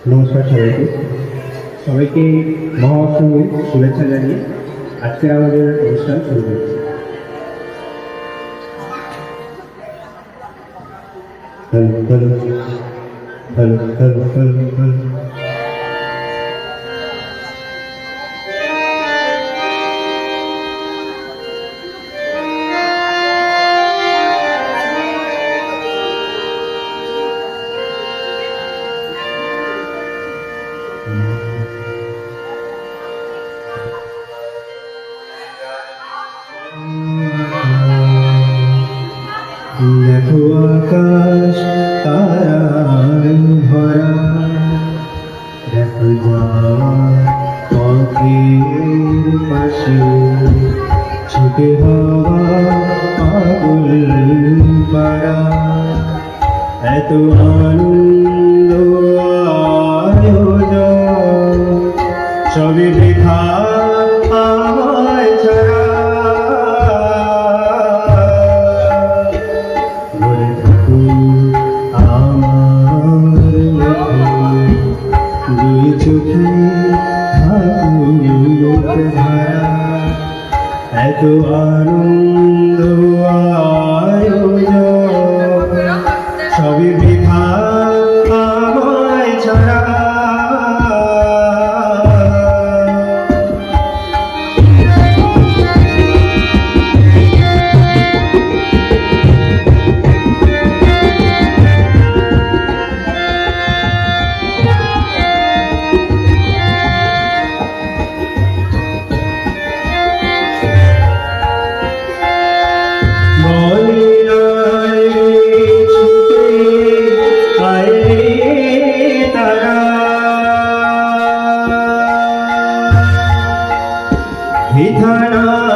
নমস্কার সবাইকে। সবাইকে মহাঅষ্টমীর শুভেচ্ছা জানিয়ে আজকে আমাদের অনুষ্ঠান শুরু করছি hello hello hello hello hello hello ছুটে হওয়া পাগল পাড়া এত আনন্দ Vidhana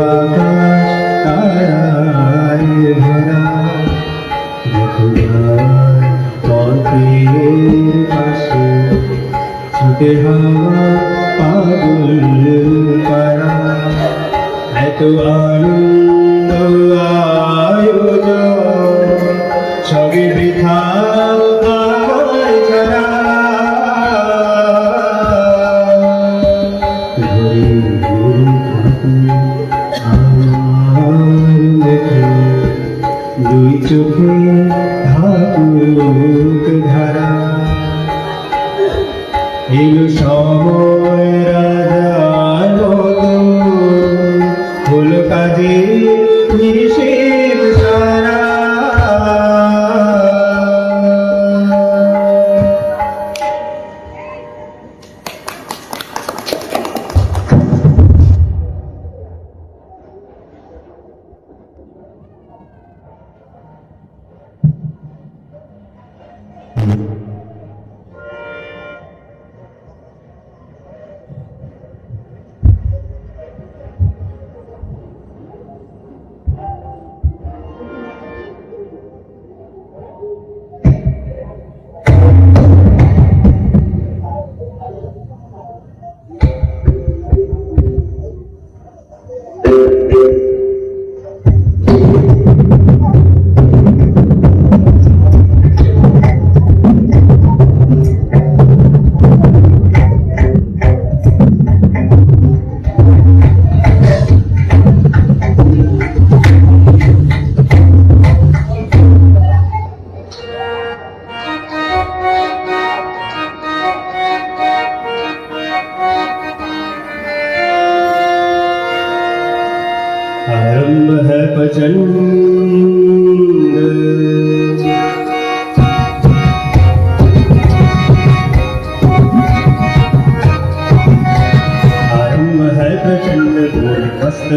আকাশ তারায় ভরা পথের পাশে ছুটে হওয়া পাগল পারা এত আনন্দ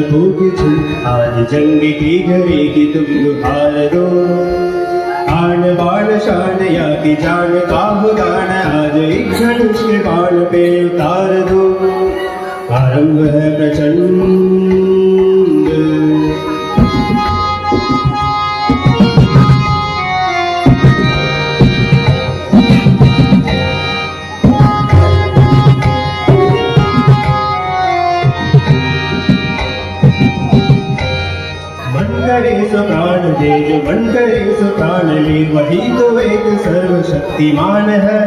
भूखी थी आज जंग की घड़ी की तुम दुहार दो। आन बाल शान या की जान का दान, आज एक धनुष बाल बाण पे उतार दो। आरंभ है प्रचंड वही तो एक सर्वशक्तिमान है।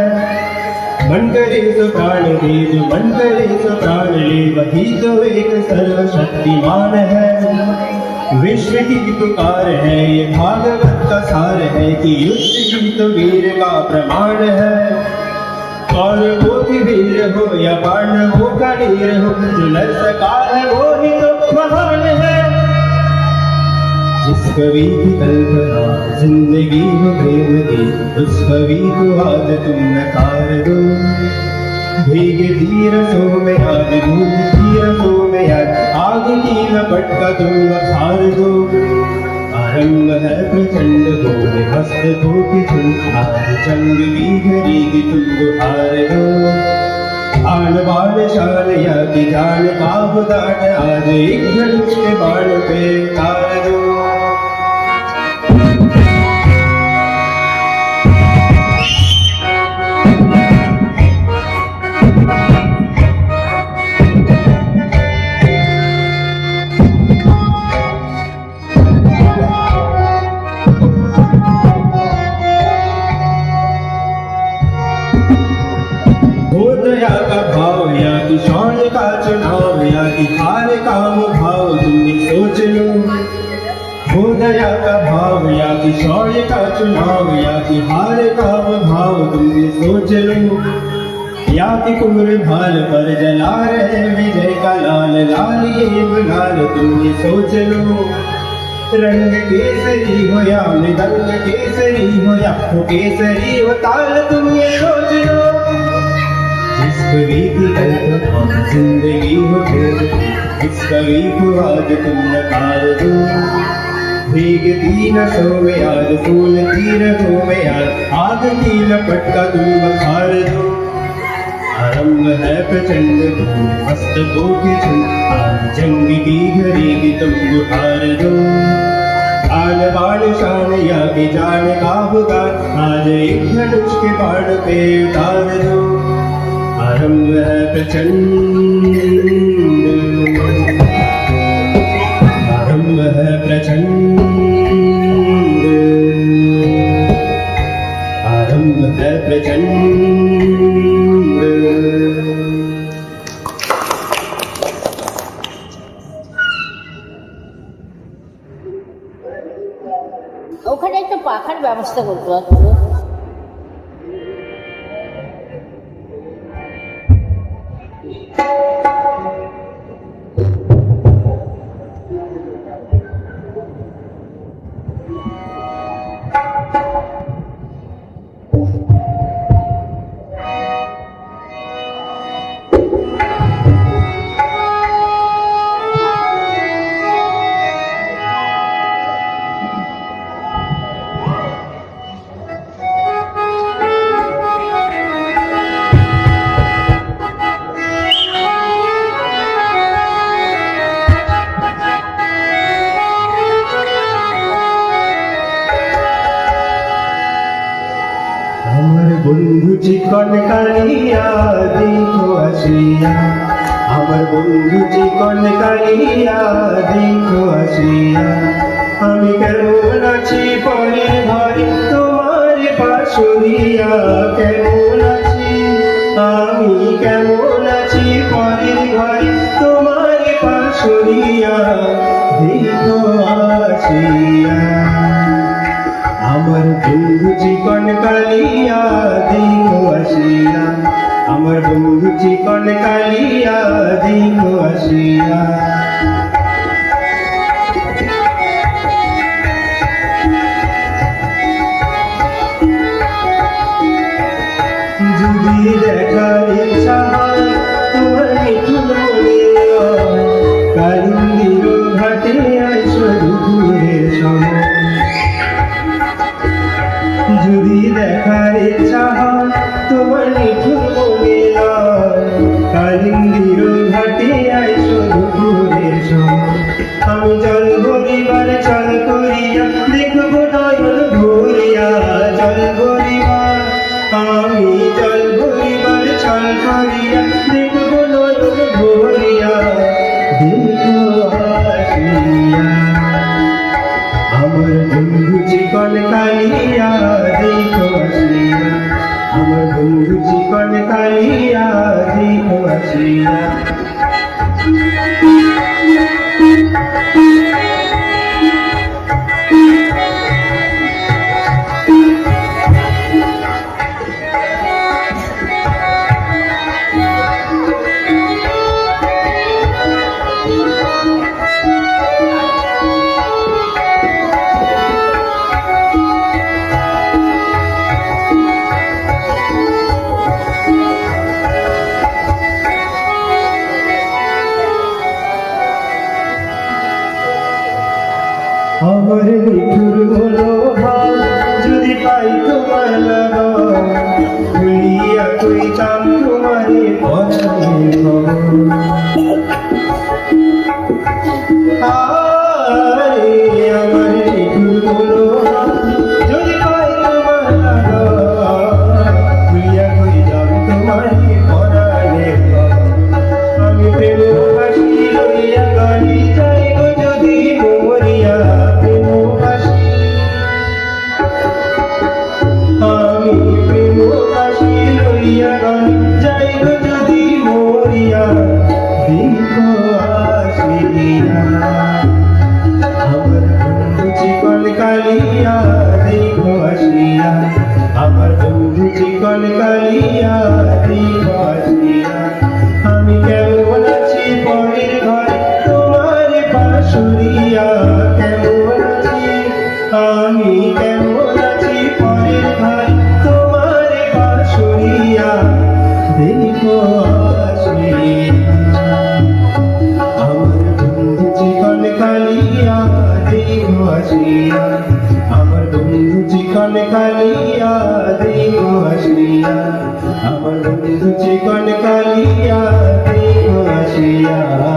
मन करे सो प्राण दे जो मन करे सो प्राण ले वही तो एक सर्वशक्तिमान है। विश्व की पुकार है, ये भागवत का सार है कि युद्ध की तो वीर का प्रमाण है। और वो भी वीर हो या पांडवों का वीर हो, जो लड़ है, वो ही तो महान है। जिस कवि की कल्पना ज़िंदगी हो प्रेम की उस कवि को आज तुम नकार दो भीगे तीर सो में आज धूप तीर सो में आज आग की लपट का तुम बखार दो आरंभ है प्रचंड गोल हस्त को की तुम आज की घड़ी की तुम गुहार दो आन बाण शान या की जान बाब दान आज एक धनुष के बाण पे तार दो या कि हार का भाव, तुमने सोच लो। हो दया का भाव या कि शौर्य का चुनाव या कि हार का भाव, तुमने सोच लो। या कि कुमर भाल पर जला रहे विजय का लाल लाल ये गुलाल तुमने सोच लो। रंग केसरी हो या मृदंग केसरी हो या केसरी हो ताल, तुम जिस कवि की कल्पना ज़िंदगी हो खेल इस कवि को आज तुम नकार दो भीगती नशों में आज फूल की रगों में आज आग की लपट का तुम बखार दो आरंभ है प्रचंड मस्तकों की आज जंग की घड़ी की तुम गुहार दो आन बाण शान या की जान का बुगान आज एक धनुष के बाण पे उतार दो आरंभ है प्रचंड आरंभ है प्रचंड आरंभ है प्रचंड ওখানে একটা পাখার ব্যবস্থা করতে পারতো আমার বন্ধু চিকন কালিয়া দেখো আসিয়া। আমি কেমন আছি পরে ঘরে তোমার পাশুরিয়া কেমন আছি? আমি কেমন আছি পরে ঘরে তোমার পাশুরিয়া দেখার ইচ্ছা হয় Aliyah. कणकालिया देव अश्रिया अमर तुझी कणकालिया देव अश्रिया